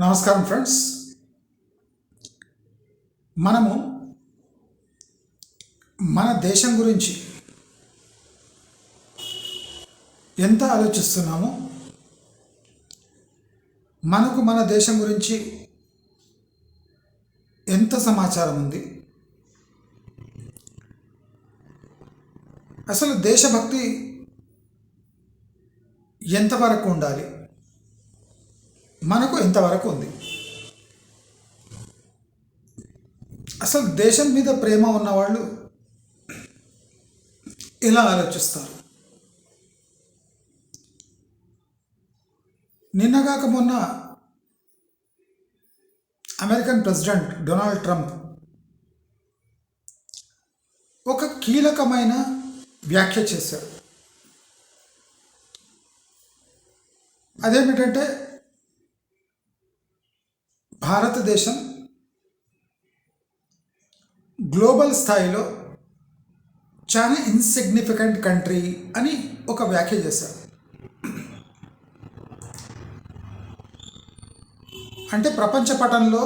నమస్కారం ఫ్రెండ్స్. మనము మన దేశం గురించి ఎంత ఆలోచిస్తున్నామో మనకు మన దేశం గురించి ఎంత సమాచారం ఉంది అసలు దేశభక్తి ఎంతవరకు ఉండాలి మనకు ఎంతవరకు ఉంది. అసలు దేశం మీద ప్రేమ ఉన్నవాళ్ళు ఇలా ఆలోచిస్తారు? నిన్నగాక మొన్న అమెరికన్ ప్రెసిడెంట్ డొనాల్డ్ ట్రంప్ ఒక కీలకమైన వ్యాఖ్య చేశాడు అదేమిటంటే భారతదేశం గ్లోబల్ స్థాయిలో చాలా ఇన్సిగ్నిఫికెంట్ కంట్రీ అని ఒక వ్యాఖ్య చేశారు. అంటే ప్రపంచ పటంలో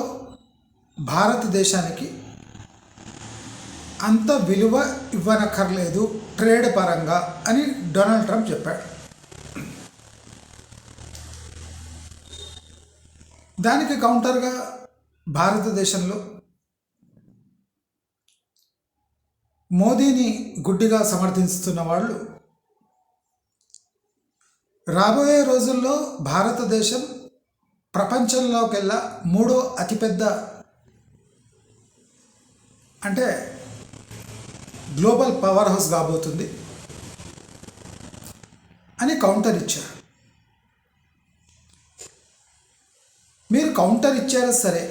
భారతదేశానికి అంత విలువ ఇవ్వనక్కర్లేదు ట్రేడ్ పరంగా అని డొనాల్డ్ ట్రంప్ చెప్పాడు. దానికి కౌంటర్గా భారతదేశంలో మోదీని గుడ్డిగా సమర్థిస్తున్న వాళ్ళు రాబోయే రోజుల్లో భారతదేశం ప్రపంచంలోకెల్లా మూడో అతిపెద్ద అంటే గ్లోబల్ పవర్ హౌస్ కాబోతుంది అని కౌంటర్ ఇచ్చారు. మీరు కౌంటర్ ఇచ్చారా సరే.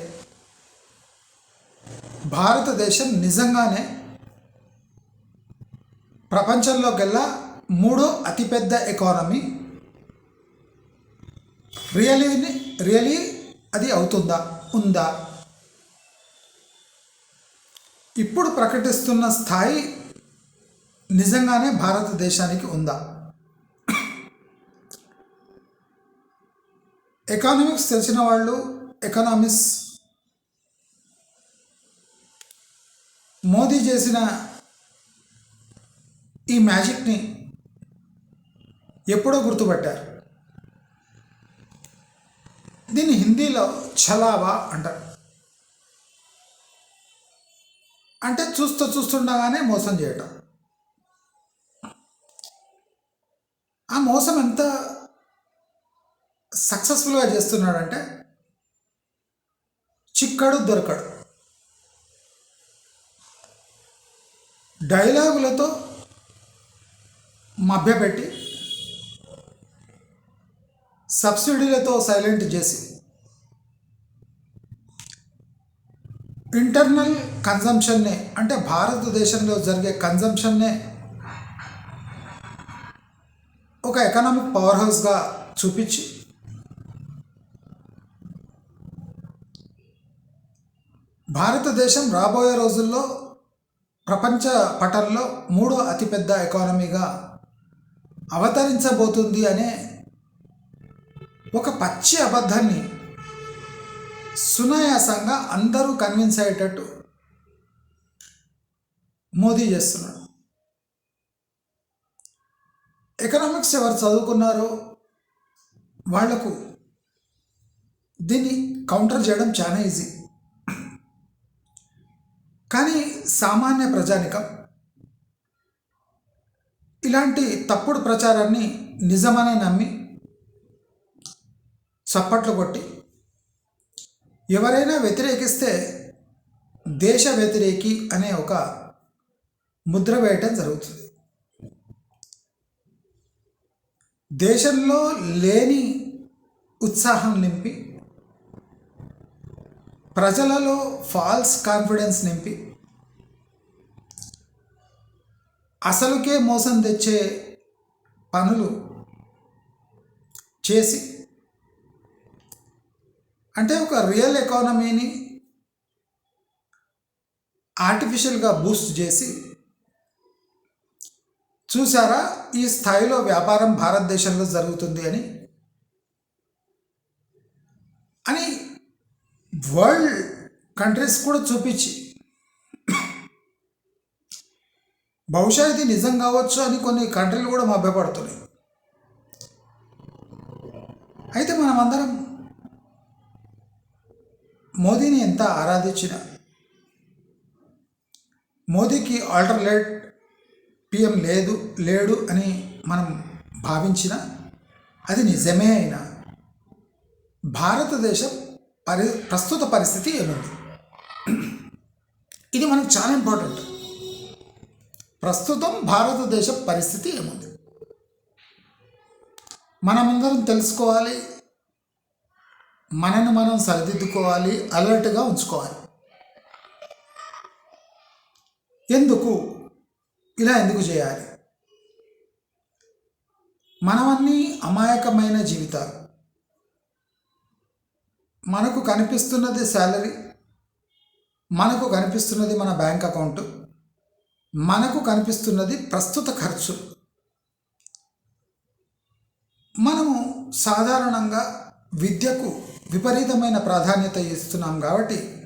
భారతదేశం నిజంగానే ప్రపంచంలోకెల్లా మూడో అతిపెద్ద ఎకానమీ రియలీ రియలీ అది అవుతుందా? ఉందా? ఇప్పుడు ప్రకటిస్తున్న స్థాయి నిజంగానే భారతదేశానికి ఉందా? ఎకానమిక్స్ తెలిసిన వాళ్ళు ఎకనామిక్స్ మోదీ చేసిన ఈ మ్యాజిక్ని ఎప్పుడో గుర్తుపట్టారు. దీన్ని హిందీలో ఛలావా అంటారు. అంటే చూస్తూ చూస్తుండగానే మోసం చేయటం. ఆ మోసం ఎంత సక్సెస్ఫుల్గా చేస్తున్నాడంటే చిక్కడు దొరకడు. డైలాగులతో మభ్యపెట్టి సబ్సిడీలతో సైలెంట్ చేసి ఇంటర్నల్ కన్జంప్షన్నే అంటే భారతదేశంలో జరిగే కన్జంప్షన్నే ఒక ఎకనామిక్ పవర్ హౌస్గా చూపించి భారతదేశం రాబోయే రోజుల్లో ప్రపంచ పటంలో మూడో అతిపెద్ద ఎకానమీగా అవతరించబోతుంది అనే ఒక పచ్చి అబద్ధాన్ని సునాయాసంగా అందరూ కన్విన్స్ అయ్యేటట్టు మోదీ చేస్తున్నాడు. ఎకనామిక్స్ ఎవరు చదువుకున్నారో వాళ్ళకు దీన్ని కౌంటర్ చేయడం చాలా ఈజీ కానీ సామాన్య ప్రజానికం. ఇలాంటి తప్పుడు ప్రచారాన్ని నిజమని నమ్మి చప్పట్లు కొట్టి ఎవరైనా వ్యతిరేకిస్తే దేశ వ్యతిరేకి అనే ఒక ముద్ర వేయటం జరుగుతుంది. దేశంలో లేని ఉత్సాహం నింపి ప్రజలలో ఫాల్స్ కాన్ఫిడెన్స్ నింపి అసలుకే మోసం తెచ్చే పనులు చేసి అంటే ఒక రియల్ ఎకానమీని ఆర్టిఫిషియల్గా బూస్ట్ చేసి చూసారా ఈ స్థాయిలో వ్యాపారం భారతదేశంలో జరుగుతుంది అని? అని వరల్డ్ కంట్రీస్ కూడా చూపించి. బహుశా ఇది నిజం కావచ్చు అని కొన్ని కంట్రీలు కూడా మభ్యపడుతున్నాయి అయితే మనం అందరం మోదీని ఎంత ఆరాధించిన మోదీకి ఆల్టర్నేట్ పిఎం లేదు లేడు అని మనం భావించిన అది నిజమే అయినా భారతదేశం పరి ప్రస్తుత పరిస్థితి ఏముంది? ఇది మనకు చాలా ఇంపార్టెంట్ ప్రస్తుతం భారతదేశ పరిస్థితి ఏముంది? మనమందరం తెలుసుకోవాలి. మనను మనం సరిదిద్దుకోవాలి. అలర్ట్గా ఉంచుకోవాలి. ఎందుకు? ఇలా ఎందుకు చేయాలి? మనవన్నీ అమాయకమైన జీవితాలు. మనకు కనిపిస్తున్నది శాలరీ మనకు కనిపిస్తున్నది మన బ్యాంక్ అకౌంట్ మనకు కనిపిస్తున్నది ప్రస్తుత ఖర్చు. మనము సాధారణంగా విద్యకు విపరీతమైన ప్రాధాన్యత ఇస్తున్నాం కాబట్టి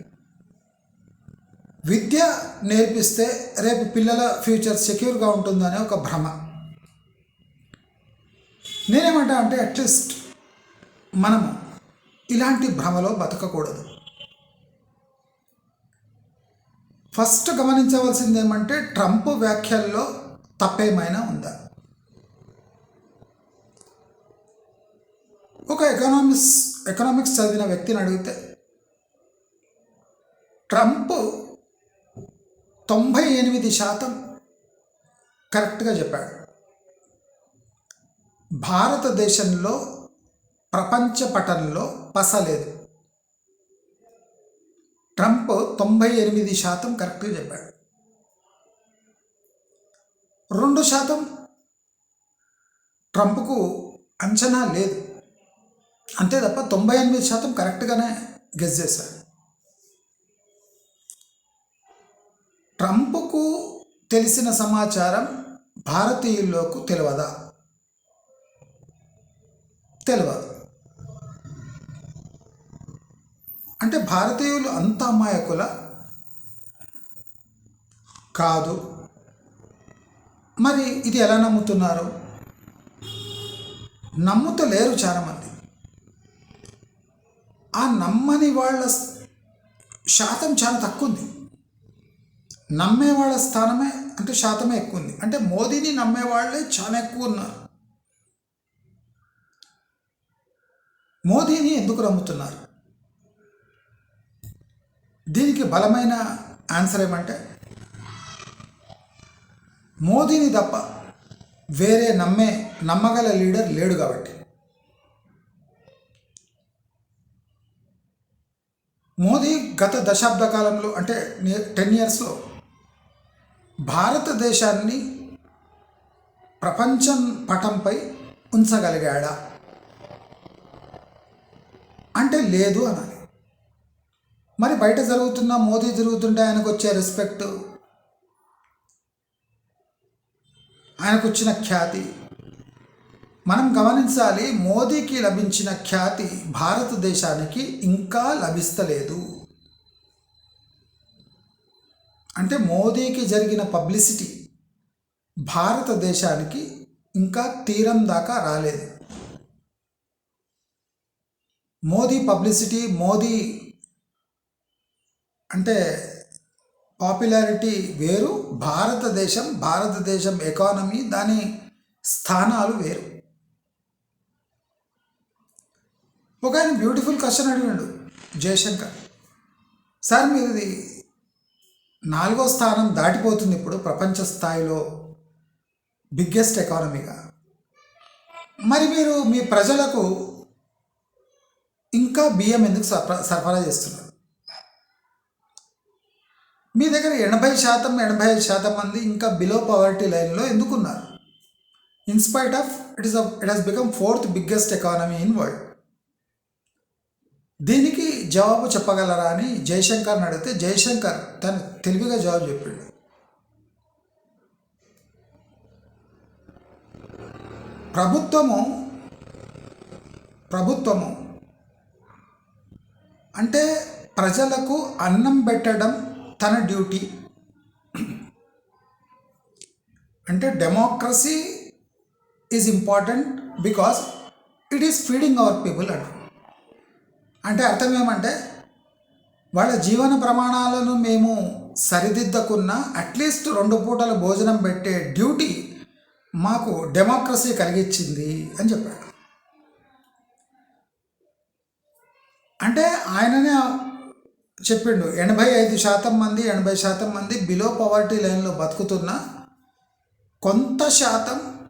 విద్య నేర్పిస్తే రేపు పిల్లల ఫ్యూచర్ సెక్యూర్గా ఉంటుందనే ఒక భ్రమ. నేనేమంటా అంటే అట్లీస్ట్ మనము ఇలాంటి భ్రమలో బతకకూడదు. ఫస్ట్ గమనించవలసింది ఏమంటే ట్రంప్ వ్యాఖ్యల్లో తప్పేమైనా ఉందా? ఒక ఎకనామిక్స్ ఎకనామిక్స్ చదివిన వ్యక్తిని అడిగితే ట్రంప్ తొంభై ఎనిమిది శాతం కరెక్ట్గా చెప్పాడు. భారతదేశంలో ప్రపంచ పటంలో పసలేదు ట్రంప్ తొంభై ఎనిమిది శాతం కరెక్ట్గా చెప్పాడు. రెండు శాతం ట్రంప్కు అంచనా లేదు. అంతే తప్ప తొంభై ఎనిమిది శాతం కరెక్ట్గానే గెస్ చేశాడు ట్రంప్కు తెలిసిన సమాచారం భారతీయుల్లోకి తెలియదా? తెలియదు. అంటే భారతీయులు అంత అమాయకుల? కాదు. మరి ఇది ఎలా నమ్ముతున్నారు? నమ్ముతలేరు చాలామంది. ఆ నమ్మని వాళ్ళ శాతం చాలా తక్కువ ఉంది నమ్మే వాళ్ళ స్థానమే అంటే శాతమే ఎక్కువ ఉంది అంటే మోదీని నమ్మే వాళ్ళే చాలా ఎక్కువ ఉన్నారు మోదీని ఎందుకు నమ్ముతున్నారు దీనికి బలమైన ఆన్సర్ ఏమంటే మోదీని తప్ప వేరే నమ్మే నమ్మగల లీడర్ లేడు కాబట్టి. మోదీ గత దశాబ్ద కాలంలో అంటే టెన్ ఇయర్స్లో భారతదేశాన్ని ప్రపంచం పటంపై ఉంచగలిగాడా? అంటే లేదు అనాలి. మరి బయట జరుగుతున్న మోదీ జరుగుతుంటే ఆయనకు వచ్చే రెస్పెక్ట్ ఆయనకు వచ్చిన ఖ్యాతి. మనం గమనించాలి మోదీకి లభించిన ఖ్యాతి భారతదేశానికి ఇంకా లభిస్తలేదు. అంటే మోదీకి జరిగిన పబ్లిసిటీ భారతదేశానికి ఇంకా తీరం దాకా రాలేదు. మోదీ పబ్లిసిటీ మోదీ అంటే పాపులారిటీ వేరు భారతదేశం భారతదేశం ఎకానమీ దాని స్థానాలు వేరు. ఒక ఆయన బ్యూటిఫుల్ క్వశ్చన్ అడిగాడు జయశంకర్. సార్ మీరు ఇది నాలుగో స్థానం దాటిపోతుంది ఇప్పుడు ప్రపంచ స్థాయిలో బిగ్గెస్ట్ ఎకానమీగా. మరి మీరు మీ ప్రజలకు ఇంకా బియ్యం ఎందుకు సరఫరా సరఫరా చేస్తున్నారు? మీ దగ్గర ఎనభై శాతం ఎనభై ఐదు శాతం మంది ఇంకా బిలో పవర్టీ లైన్లో ఎందుకున్నారు? In spite of it is it has become fourth biggest economy in world దీనికి జవాబు చెప్పగలరా అని జయశంకర్ని అడిగితే జయశంకర్ తను తెలివిగా జవాబు చెప్పాడు. ప్రభుత్వము ప్రభుత్వము అంటే ప్రజలకు అన్నం పెట్టడం తన డ్యూటీ. అంటే democracy is important because it is feeding our people అంట అంటే అర్థం ఏమంటే వాళ్ళ జీవన ప్రమాణాలను మేము సరిదిద్దకున్నా అట్లీస్ట్ రెండు పూటల భోజనం పెట్టే డ్యూటీ మాకు డెమోక్రసీ కలిగించింది అని చెప్పాడు. అంటే ఆయననే చెప్పిండు ఎనభై ఐదు శాతం మంది ఎనభై శాతం మంది బిలో పవర్టీ లైన్లో బతుకుతున్న కొంత శాతం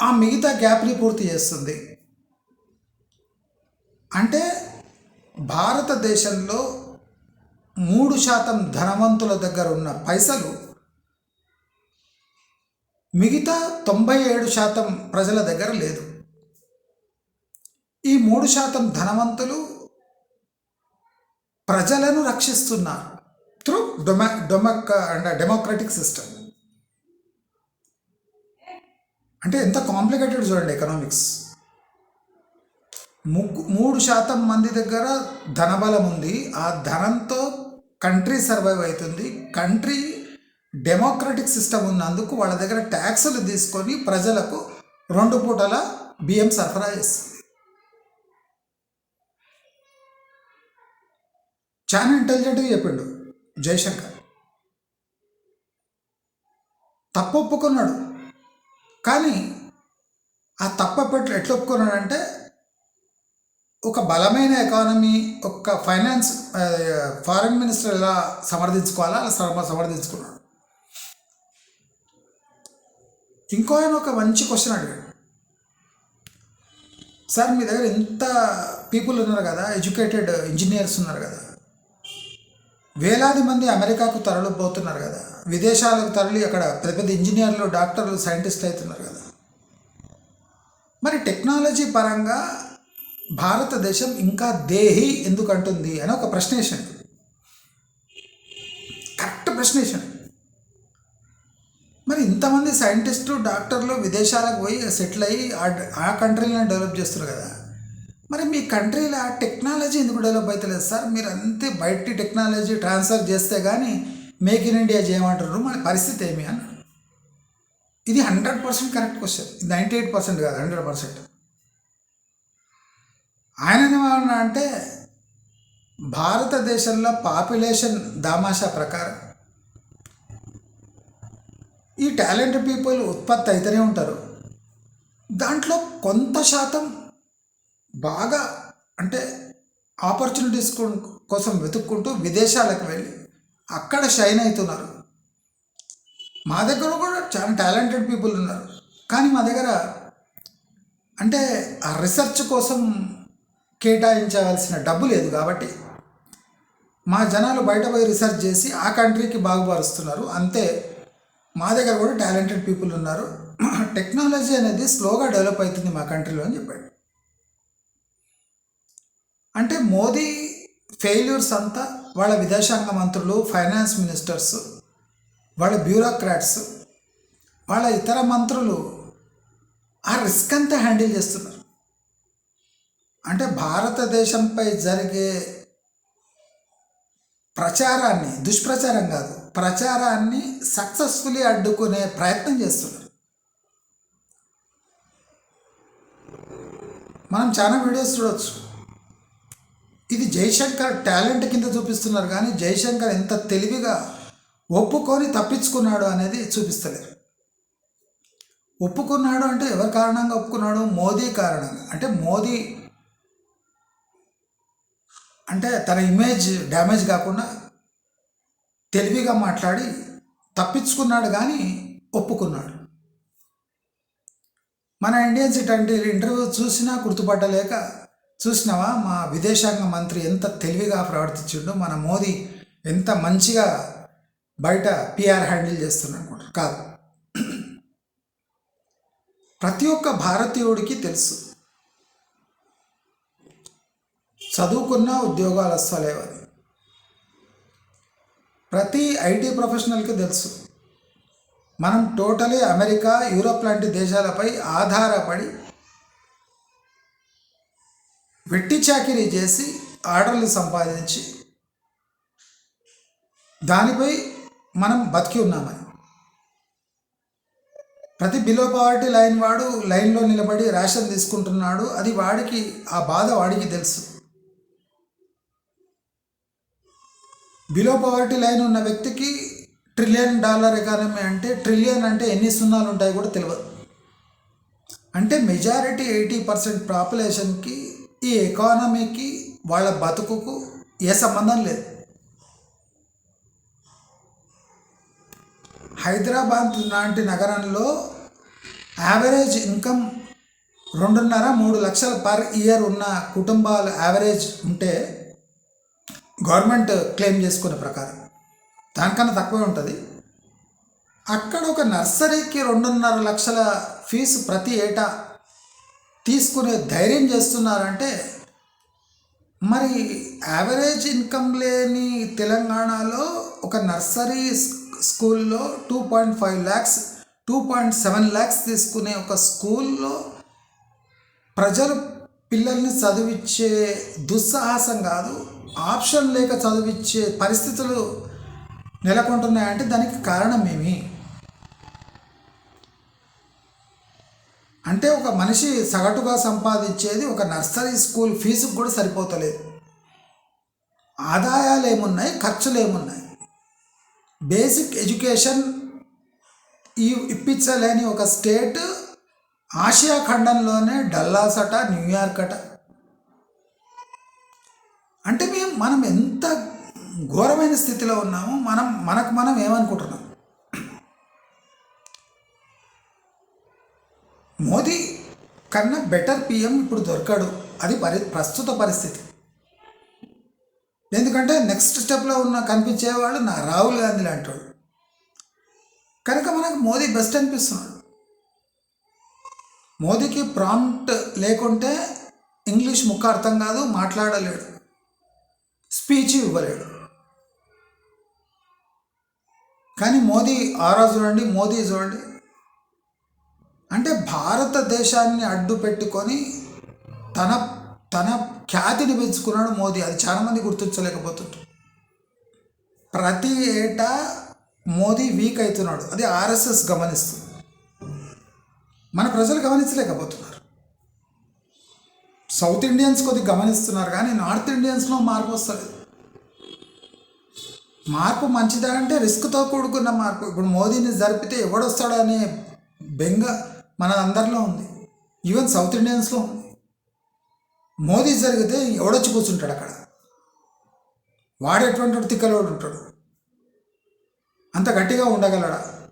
ఆ మిగతా గ్యాప్ని పూర్తి చేస్తుంది. అంటే భారతదేశంలో మూడు శాతం ధనవంతుల దగ్గర ఉన్న పైసలు మిగతా తొంభై ఏడు శాతం ప్రజల దగ్గర లేదు. ఈ మూడు శాతం ధనవంతులు ప్రజలను రక్షిస్తున్నారు త్రూ డొమా డొమక్ అండ్ డెమోక్రటిక్ సిస్టమ్. అంటే ఎంత కాంప్లికేటెడ్ చూడండి ఎకనామిక్స్. ముగ్గు మూడు శాతం మంది దగ్గర ధనబలం ఉంది. ఆ ధనంతో కంట్రీ సర్వైవ్ అవుతుంది. కంట్రీ డెమోక్రటిక్ సిస్టమ్ ఉన్నందుకు వాళ్ళ దగ్గర ట్యాక్సులు తీసుకొని ప్రజలకు రెండు పూటల బియ్యం సరఫరా చేస్తుంది. చాలా ఇంటెలిజెంట్గా చెప్పిండు జయశంకర్. తప్పు ఒప్పుకున్నాడు. కానీ ఆ తప్పపెట్లు ఎట్లా ఒప్పుకున్నాడంటే ఒక బలమైన ఎకానమీ ఒక ఫైనాన్స్ ఫారెన్ మినిస్టర్ ఎలా సమర్థించుకోవాలా అలా సమ సమర్థించుకున్నాడు. ఇంకో ఆయన ఒక మంచి క్వశ్చన్ అడిగాడు. సార్ మీ దగ్గర ఎంత పీపుల్ ఉన్నారు కదా ఎడ్యుకేటెడ్ ఇంజనీర్స్ ఉన్నారు కదా వేలాది మంది అమెరికాకు తరలిపోతున్నారు కదా. విదేశాలకు తరలి అక్కడ పెద్ద పెద్ద ఇంజనీర్లు డాక్టర్లు సైంటిస్టులు అవుతున్నారు కదా. మరి టెక్నాలజీ పరంగా భారతదేశం ఇంకా దేహి ఎందుకు అంటుంది అని ఒక ప్రశ్న వేసాడు. కరెక్ట్ ప్రశ్న వేసాడు. మరి ఇంతమంది సైంటిస్టులు డాక్టర్లు విదేశాలకు పోయి సెటిల్ అయ్యి ఆ- ఆ కంట్రీలను డెవలప్ చేస్తున్నారు కదా. మరి మీ కంట్రీలో ఆ టెక్నాలజీ ఎందుకు డెవలప్ అవుతలేదు సార్? మీరు అంతే బయట టెక్నాలజీ ట్రాన్స్ఫర్ చేస్తే కానీ మేక్ ఇన్ ఇండియా చేయమంటారు మన పరిస్థితి ఏమి అన్నాడు ఇది hundred percent correct question. Ninety eight percent కాదు హండ్రెడ్ పర్సెంట్. ఆయన ఏమన్నా అంటే భారతదేశంలో పాపులేషన్ దామాషా ప్రకారం ఈ టాలెంట్ పీపుల్ ఉత్పత్తి అయితేనే ఉంటారు. దాంట్లో కొంత శాతం బాగా అంటే ఆపర్చునిటీస్ కోసం వెతుక్కుంటూ విదేశాలకు వెళ్ళి అక్కడ షైన్ అవుతున్నారు. మా దగ్గర కూడా చాలా టాలెంటెడ్ పీపుల్ ఉన్నారు. కానీ మా దగ్గర అంటే ఆ రీసెర్చ్ కోసం కేటాయించవలసిన డబ్బు లేదు కాబట్టి మా జనాలు బయట పోయి రీసెర్చ్ చేసి ఆ కంట్రీకి బాగుపరుస్తున్నారు. అంతే మా దగ్గర కూడా టాలెంటెడ్ పీపుల్ ఉన్నారు. టెక్నాలజీ అనేది స్లోగా డెవలప్ అవుతుంది మా కంట్రీలో అని చెప్పాడు. అంటే మోదీ ఫెయిల్యూర్స్ అంతా వాళ్ళ విదేశాంగ మంత్రులు ఫైనాన్స్ మినిస్టర్స్ వాళ్ళ బ్యూరోక్రాట్స్ వాళ్ళ ఇతర మంత్రులు ఆ రిస్క్ అంతా హ్యాండిల్ చేస్తున్నారు. అంటే భారతదేశంపై జరిగే ప్రచారాన్ని దుష్ప్రచారం కాదు ప్రచారాన్ని సక్సెస్ఫుల్లీ అడ్డుకునే ప్రయత్నం చేస్తున్నారు. మనం చాలా వీడియోస్ చూడవచ్చు ఇది జయశంకర్ టాలెంట్ కింద చూపిస్తున్నారు కానీ జయశంకర్ ఎంత తెలివిగా ఒప్పుకొని తప్పించుకున్నాడు అనేది చూపిస్తలేరు ఒప్పుకున్నాడు అంటే ఎవరి కారణంగా ఒప్పుకున్నాడు? మోదీ కారణంగా. అంటే మోదీ అంటే తన ఇమేజ్ డ్యామేజ్ కాకుండా తెలివిగా మాట్లాడి తప్పించుకున్నాడు కానీ ఒప్పుకున్నాడు. మన ఇండియన్స్ ఇట్లాంటి ఇంటర్వ్యూ చూసినా గుర్తుపట్టలేక చూసినావా? మా విదేశాంగ మంత్రి ఎంత తెలివిగా ప్రవర్తించిండో మన మోదీ ఎంత మంచిగా బయట పిఆర్ హ్యాండిల్ చేస్తున్నాడు అనుకుంటారు కాదు. ప్రతి ఒక్క భారతీయుడికి తెలుసు. చదువుకున్న ఉద్యోగాలు వస్తలేవని ప్రతి ఐటీ ప్రొఫెషనల్కి తెలుసు. మనం టోటలీ అమెరికా యూరోప్ లాంటి దేశాలపై ఆధారపడి వెట్టి చాకిరీ చేసి ఆర్డర్లు సంపాదించి దానిపై మనం బతికి ఉన్నామని. ప్రతి బిలో పవర్టీ లైన్ వాడు లైన్లో నిలబడి రేషన్ తీసుకుంటున్నాడు అది వాడికి ఆ బాధ వాడికి తెలుసు. బిలో పవర్టీ లైన్ ఉన్న వ్యక్తికి ట్రిలియన్ డాలర్ ఎకానమీ అంటే ట్రిలియన్ అంటే ఎన్ని సున్నాలు ఉంటాయి కూడా తెలియదు అంటే మెజారిటీ ఎయిటీ పర్సెంట్ పాపులేషన్కి ఈ ఎకానమీకి వాళ్ళ బతుకుకు ఏ సంబంధం లేదు. హైదరాబాద్ లాంటి నగరంలో యావరేజ్ ఇన్కమ్ రెండున్నర మూడు లక్షల పర్ ఇయర్ ఉన్న కుటుంబాలు యావరేజ్ ఉంటే గవర్నమెంట్ క్లెయిమ్ చేసుకునే ప్రకారం దానికన్నా తక్కువే ఉంటుంది. అక్కడ ఒక నర్సరీకి రెండున్నర లక్షల ఫీజు ప్రతి ఏటా తీసుకునే ధైర్యం చేస్తున్నారంటే మరి యావరేజ్ ఇన్కమ్ లేని తెలంగాణలో ఒక నర్సరీ స్కూల్లో two point five lakhs two point seven lakhs తీసుకునే ఒక స్కూల్లో ప్రజలు పిల్లల్ని చదివించే దుస్సాహసం కాదు ఆప్షన్ లేక చదివించే పరిస్థితులు నెలకొంటున్నాయంటే దానికి కారణం ఏమి? అంటే ఒక మనిషి సగటుగా సంపాదించేది ఒక నర్సరీ స్కూల్ ఫీజుకు కూడా సరిపోతలేదు. ఆదాయాలు ఏమున్నాయి ఖర్చులు ఏమున్నాయి బేసిక్ ఎడ్యుకేషన్ ఈ ఇప్పించలేని ఒక స్టేట్ ఆసియా ఖండంలోనే డల్లాస్ అట న్యూయార్క్ అట. అంటే మేము మనం ఎంత ఘోరమైన స్థితిలో ఉన్నామో మనం మనకు మనం ఏమనుకుంటున్నాం మోదీ కన్నా బెటర్ పిఎం ఇప్పుడు దొరకడు. అది పరి ప్రస్తుత పరిస్థితి. ఎందుకంటే నెక్స్ట్ స్టెప్లో ఉన్న కనిపించేవాళ్ళు నా రాహుల్ గాంధీ లాంటివాడు కనుక మనకు మోదీ బెస్ట్ అనిపిస్తున్నాడు. మోదీకి ప్రాంప్ట్ లేకుంటే ఇంగ్లీష్ ముక్క అర్థం కాదు మాట్లాడలేడు. స్పీచ్ ఇవ్వలేడు. కానీ మోదీ ఆరా చూడండి మోదీ చూడండి. అంటే భారతదేశాన్ని అడ్డు పెట్టుకొని తన తన ఖ్యాతిని పెంచుకున్నాడు మోదీ. అది చాలామంది గుర్తించలేకపోతుంటారు ప్రతి ఏటా మోదీ వీక్ అవుతున్నాడు. అది ఆర్ఎస్ఎస్ గమనిస్తుంది మన ప్రజలు గమనించలేకపోతున్నారు. సౌత్ ఇండియన్స్ కొద్దిగా గమనిస్తున్నారు కానీ నార్త్ ఇండియన్స్లో మార్పు వస్తుంది మార్పు మంచిదా అంటే రిస్క్తో కూడుకున్న మార్పు. ఇప్పుడు మోదీని జరిపితే ఎవడొస్తాడనే బెంగ మన అందరిలో ఉంది. ఈవెన్ సౌత్ ఇండియన్స్లో ఉంది. మోదీ జరిగితే ఎవడొచ్చి కూర్చుంటాడు అక్కడ? వాడు ఎటువంటి తిక్కలోడు ఉంటాడు. అంత గట్టిగా ఉండగలడా?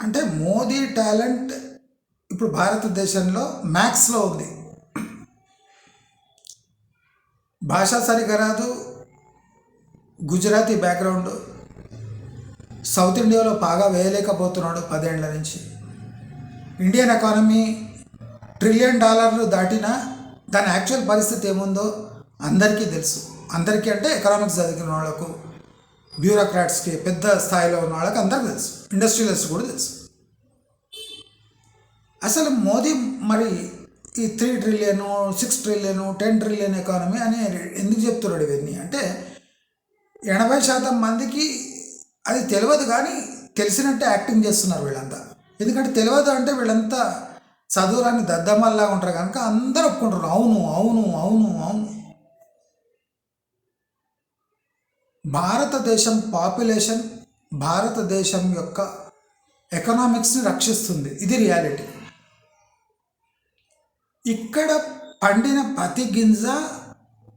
అంటే మోదీ టాలెంట్ ఇప్పుడు భారతదేశంలో మ్యాథ్స్లో ఉంది. భాష సరిగా రాదు. గుజరాతీ బ్యాక్గ్రౌండ్ సౌత్ ఇండియాలో బాగా వేయలేకపోతున్నాడు పదేళ్ళ నుంచి. ఇండియన్ ఎకానమీ ట్రిలియన్ డాలర్లు దాటినా దాని యాక్చువల్ పరిస్థితి ఏముందో అందరికీ తెలుసు. అందరికీ అంటే ఎకనామిక్స్ చదివిన వాళ్ళకు బ్యూరోక్రాట్స్కి పెద్ద స్థాయిలో ఉన్న వాళ్ళకి అందరికీ తెలుసు. ఇండస్ట్రియలిస్ట్ కూడా తెలుసు. అసలు మోదీ మరి ఈ three trillion six trillion ten trillion economy అని ఎందుకు చెప్తున్నాడు ఇవన్నీ? అంటే ఎనభై శాతం మందికి అది తెలియదు కానీ తెలిసినట్టే యాక్టింగ్ చేస్తున్నారు వీళ్ళంతా. ఎందుకంటే తెలియదు అంటే వీళ్ళంతా చదువురాని దద్దమ్మల్లా ఉంటారు కనుక అందరూ ఒప్పుకుంటారు. అవును అవును అవును అవును. భారతదేశం పాపులేషన్ భారతదేశం యొక్క ఎకనామిక్స్ని రక్షిస్తుంది. ఇది రియాలిటీ. ఇక్కడ పండిన ప్రతి గింజ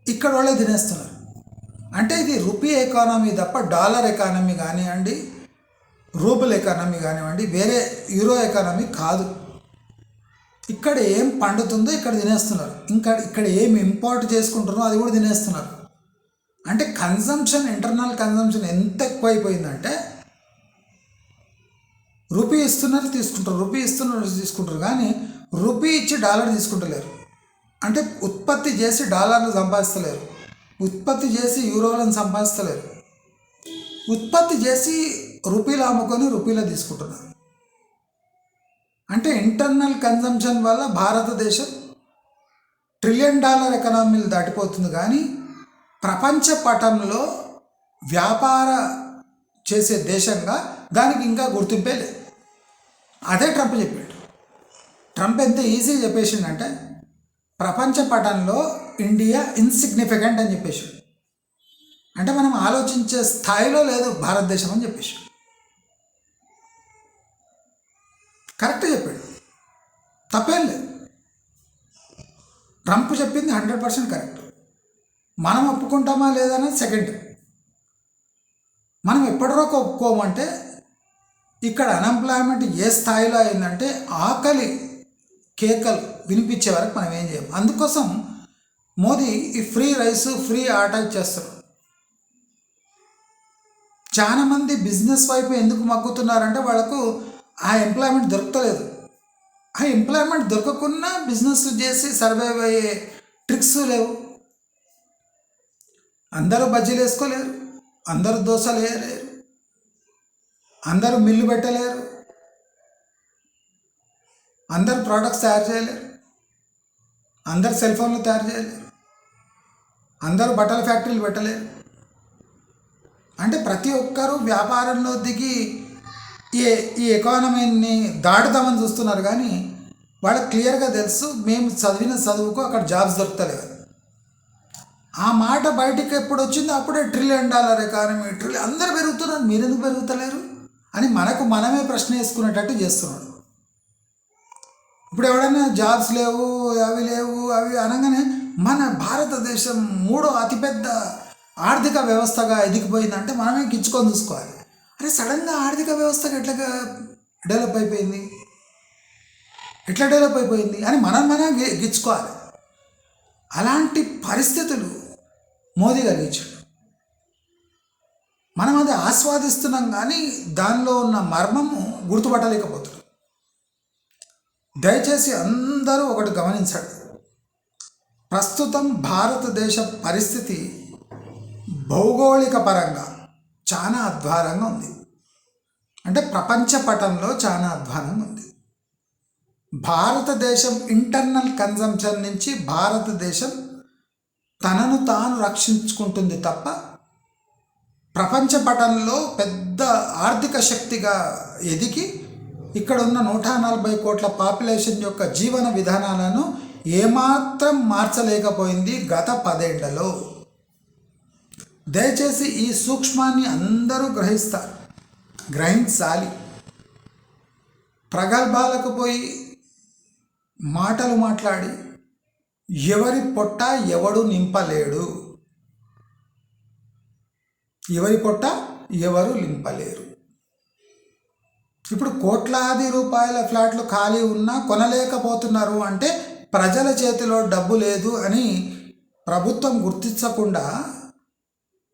ఇక్కడ వాళ్ళే తినేస్తున్నారు. అంటే ఇది రూపీ ఎకానమీ తప్ప డాలర్ ఎకానమీ కానివ్వండి రూబుల్ ఎకానమీ కానివ్వండి వేరే యూరో ఎకానమీ కాదు. ఇక్కడ ఏం పండుతుందో ఇక్కడ తినేస్తున్నారు. ఇంకా ఇక్కడ ఏం ఇంపోర్ట్ చేసుకుంటున్నారో అది కూడా తినేస్తున్నారు. అంటే కన్సంప్షన్ ఇంటర్నల్ కన్సంప్షన్ ఎంత ఎక్కువైపోయిందంటే రూపీ ఇస్తున్నారు తీసుకుంటారు. రూపీ ఇస్తున్నారు తీసుకుంటారు. కానీ రూపీ ఇచ్చి డాలర్ తీసుకుంటలేరు. అంటే ఉత్పత్తి చేసి డాలర్లు సంపాదిస్తలేరు. ఉత్పత్తి చేసి యూరోలను సంపాదిస్తలేరు ఉత్పత్తి చేసి రూపీలు అమ్ముకొని రూపీలో తీసుకుంటున్నారు. అంటే ఇంటర్నల్ కన్జంప్షన్ వల్ల భారతదేశం ట్రిలియన్ డాలర్ ఎకనామీలు దాటిపోతుంది కానీ ప్రపంచ పటంలో వ్యాపార చేసే దేశంగా దానికి ఇంకా గుర్తింపే లేదు. అదే ట్రంప్ చెప్పాడు. ట్రంప్ ఎంత ఈజీ చెప్పేసిండంటే ప్రపంచ పటంలో ఇండియా ఇన్సిగ్నిఫికెంట్ అని చెప్పేసి. అంటే మనం ఆలోచించే స్థాయిలో లేదు భారతదేశం అని చెప్పేసి. కరెక్ట్ చెప్పాడు. తప్పేం లేదు. ట్రంప్ చెప్పింది హండ్రెడ్ పర్సెంట్ కరెక్ట్. మనం ఒప్పుకుంటామా లేదనేది సెకండ్. మనం ఎప్పటివరకు ఒప్పుకోమంటే ఇక్కడ అన్ఎంప్లాయ్మెంట్ ఏ స్థాయిలో అయిందంటే ఆకలి కేకలు. వినిపించే వరకు మనం ఏం చేయం? అందుకోసం మోదీ ఈ ఫ్రీ రైస్ ఫ్రీ ఆటా ఇచ్చేస్తారు చాలా మంది బిజినెస్ వైపు ఎందుకు మగ్గుతున్నారంటే వాళ్ళకు ఆ ఎంప్లాయ్మెంట్ దొరకలేదు. ఆ ఎంప్లాయ్మెంట్ దొరకకుండా బిజినెస్ చేసి సర్వైవ్ అయ్యే ట్రిక్స్ లేవు. అందరూ బజ్జీలు వేసుకోలేరు. అందరూ దోశలు వేయలేరు. అందరూ మిల్లు పెట్టలేరు. అందరూ ప్రోడక్ట్స్ తయారు చేయలేరు. అందరు సెల్ ఫోన్లు తయారు చేయలేరు అందరూ బట్టల ఫ్యాక్టరీలు పెట్టలేరు అంటే ప్రతి ఒక్కరూ వ్యాపారంలో దిగి ఈ ఈ ఎకానమీని దాటుదామని చూస్తున్నారు కానీ వాళ్ళకి క్లియర్గా తెలుసు మేము చదివిన చదువుకు అక్కడ జాబ్స్ దొరుకుతలేదు ఆ మాట బయటికి ఎప్పుడు వచ్చిందో అప్పుడే ట్రిలియన్ డాలర్ ఎకానమీ ట్రిలియన్ అందరు పెరుగుతున్నారు. మీరెందుకు పెరుగుతలేరు? అని మనకు మనమే ప్రశ్న వేసుకునేటట్టు చేస్తున్నాడు. ఇప్పుడు ఎవడైనా జాబ్స్ లేవు అవి లేవు అవి అనగానే మన భారతదేశం మూడో అతిపెద్ద ఆర్థిక వ్యవస్థగా ఎదిగిపోయిందంటే మనమే కిచ్చుకొని చూసుకోవాలి. అరే సడన్గా ఆర్థిక వ్యవస్థగా ఎట్లా డెవలప్ అయిపోయింది? ఎట్లా డెవలప్ అయిపోయింది? అని మనం మనం గిచ్చుకోవాలి. అలాంటి పరిస్థితులు మోదీ కలిగించాడు మనం అది ఆస్వాదిస్తున్నాం కానీ దానిలో ఉన్న మర్మము గుర్తుపట్టలేకపోతున్నాం. దయచేసి అందరూ ఒకటి గమనించండి. ప్రస్తుతం భారతదేశ పరిస్థితి భౌగోళిక పరంగా చాలా అధ్వానంగా ఉంది. అంటే ప్రపంచ పటంలో చాలా అధ్వానంగా ఉంది. భారతదేశం ఇంటర్నల్ కన్జంప్షన్ నుంచి భారతదేశం తనను తాను రక్షించుకుంటుంది తప్ప ప్రపంచ పటంలో పెద్ద ఆర్థిక శక్తిగా ఎదిగి ఇక్కడ ఉన్న నూట నలభై కోట్ల పాపులేషన్ యొక్క జీవన విధానాలను ఏమాత్రం మార్చలేకపోయింది గత పదేళ్ళలో దయచేసి ఈ సూక్ష్మాన్ని అందరూ గ్రహిస్తారు. గ్రహించాలి. ప్రగల్భాలకు పోయి మాటలు మాట్లాడి ఎవరి పొట్ట ఎవడు నింపలేడు. ఎవరి పొట్ట ఎవరు నింపలేరు. ఇప్పుడు కోట్లాది రూపాయల ఫ్లాట్లు ఖాళీ ఉన్నా కొనలేకపోతున్నారు అంటే ప్రజల చేతిలో డబ్బు లేదు అని ప్రభుత్వం గుర్తించకుండా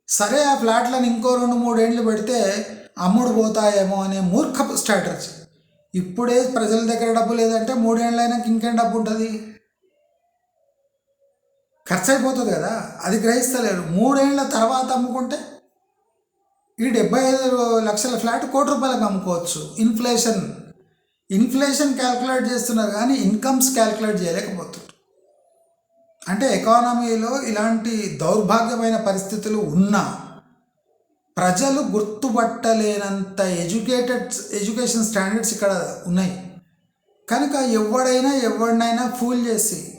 సరే ఆ ఫ్లాట్లను ఇంకో రెండు మూడేండ్లు పెడితే అమ్ముడు పోతాయేమో అనే మూర్ఖపు స్ట్రాటజీ. ఇప్పుడే ప్రజల దగ్గర డబ్బు లేదంటే మూడేళ్ళైనాక ఇంకేం డబ్బు ఉంటుంది? ఖర్చు అయిపోతుంది కదా? అది గ్రహిస్తలేరు. మూడేళ్ళ తర్వాత అమ్ముకుంటే ఈ డెబ్బై ఐదు లక్షల ఫ్లాట్ కోటి రూపాయలకు అమ్ముకోవచ్చు. ఇన్ఫ్లేషన్. ఇన్ఫ్లేషన్ క్యాల్కులేట్ చేస్తున్నారు కానీ ఇన్కమ్స్ క్యాల్కులేట్ చేయలేకపోతున్నారు. అంటే ఎకానమీలో ఇలాంటి దౌర్భాగ్యమైన పరిస్థితులు ఉన్నా ప్రజలు గుర్తుపట్టలేనంత ఎడ్యుకేటెడ్ ఎడ్యుకేషన్ స్టాండర్డ్స్ ఇక్కడ ఉన్నాయి. కనుక ఎవడైనా ఎవడినైనా ఫూల్ చేసి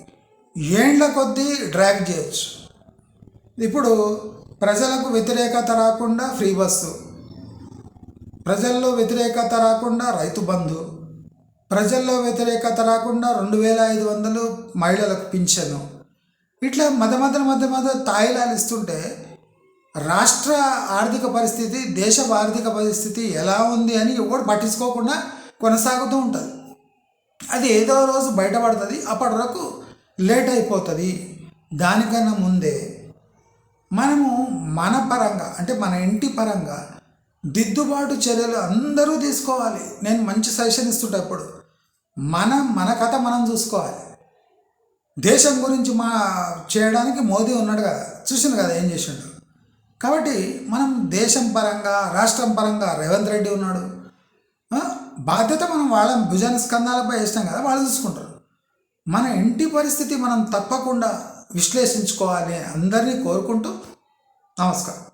ఏండ్ల కొద్దీ డ్రాగ్ చేయొచ్చు. ఇప్పుడు ప్రజలకు వ్యతిరేకత రాకుండా ఫ్రీ బస్సు. ప్రజల్లో వ్యతిరేకత రాకుండా రైతు బంధు. ప్రజల్లో వ్యతిరేకత రాకుండా రెండు వేల ఐదు వందలు మహిళలకు పింఛను. ఇట్లా మధ్య మధ్య మధ్య మధ్య తాయిలాలు ఇస్తుంటే రాష్ట్ర ఆర్థిక పరిస్థితి దేశ ఆర్థిక పరిస్థితి ఎలా ఉంది అని ఎవరు పట్టించుకోకుండా కొనసాగుతూ ఉంటుంది. అది ఏదో రోజు బయటపడుతుంది అప్పటి వరకు లేట్ అయిపోతుంది. దానికన్నా ముందే మనము మన పరంగా అంటే మన ఇంటి పరంగా దిద్దుబాటు చర్యలు అందరూ తీసుకోవాలి. నేను మంచి సజెషన్ ఇస్తుంటప్పుడు మన మన కథ మనం చూసుకోవాలి. దేశం గురించి మా చేయడానికి మోదీ ఉన్నాడు కదా చూసిండు కదా ఏం చేసిండు. కాబట్టి మనం దేశం పరంగా రాష్ట్రం పరంగా రేవంత్ రెడ్డి ఉన్నాడు. బాధ్యత మనం వాళ్ళ భుజన స్కంధాలపై వేసినాం కదా వాళ్ళు చూసుకుంటారు. మన ఇంటి పరిస్థితి మనం తప్పకుండా విశ్లేషించుకోవాలి అందరినీ కోరుకుంటూ నమస్కారం.